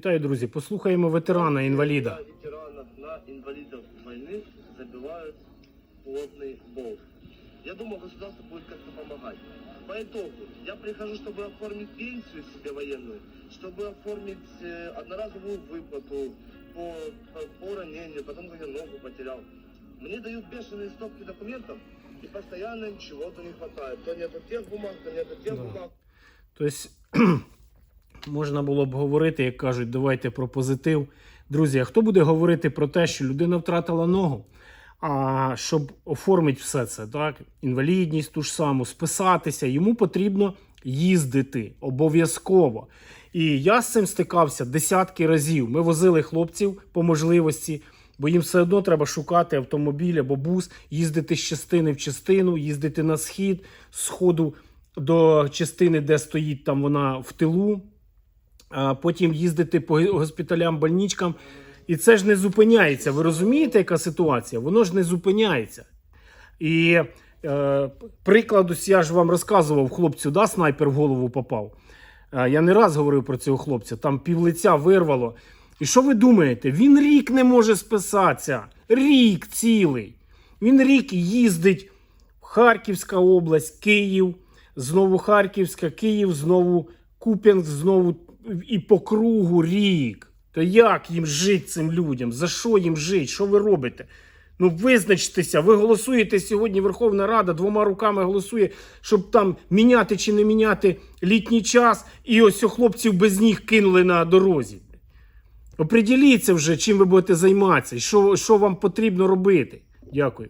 Вітаю, друзі. Послухаємо ветерана інваліда. На ветеранов, на инвалидов войны забивают плотный болт. Я думаю, государство будет как-то помогать. По итогу, я прихожу, чтобы оформить пенсию себе военную, чтобы оформить э, одноразовую выплату по, по, по ранению, потому как я ногу потерял. Мне дают бешеные стопки документов, и постоянно чего-то не хватает. То нету тех бумаг, то нету тех Да. бумаг. Тобто можна було б говорити, як кажуть, давайте про позитив. Друзі, а хто буде говорити про те, що людина втратила ногу? А щоб оформити все це, так, інвалідність ту ж саму, списатися, йому потрібно їздити обов'язково. І я з цим стикався десятки разів. Ми возили хлопців по можливості, бо їм все одно треба шукати автомобіль або бус, їздити з частини в частину, їздити на схід, з сходу до частини, де стоїть там вона в тилу, а потім їздити по госпіталям, больничкам. І це ж не зупиняється. Ви розумієте, яка ситуація? Воно ж не зупиняється. І е, приклад, ось я ж вам розказував хлопцю, да, снайпер в голову попав. Е, я не раз говорив про цього хлопця, там півлиця вирвало. І що ви думаєте? Він рік не може списатися. Рік цілий. Він рік їздить в Харківська область, Київ, знову Харківська, Київ, знову Куп'янськ, знову і по кругу рік. То як їм жити цим людям? За що їм жити? Що ви робите? Ну визначтеся, ви голосуєте сьогодні. Верховна Рада двома руками голосує, щоб там міняти чи не міняти літній час, і ось хлопців без ніг кинули на дорозі. Оприділіться вже, чим ви будете займатися, і що, що вам потрібно робити. Дякую.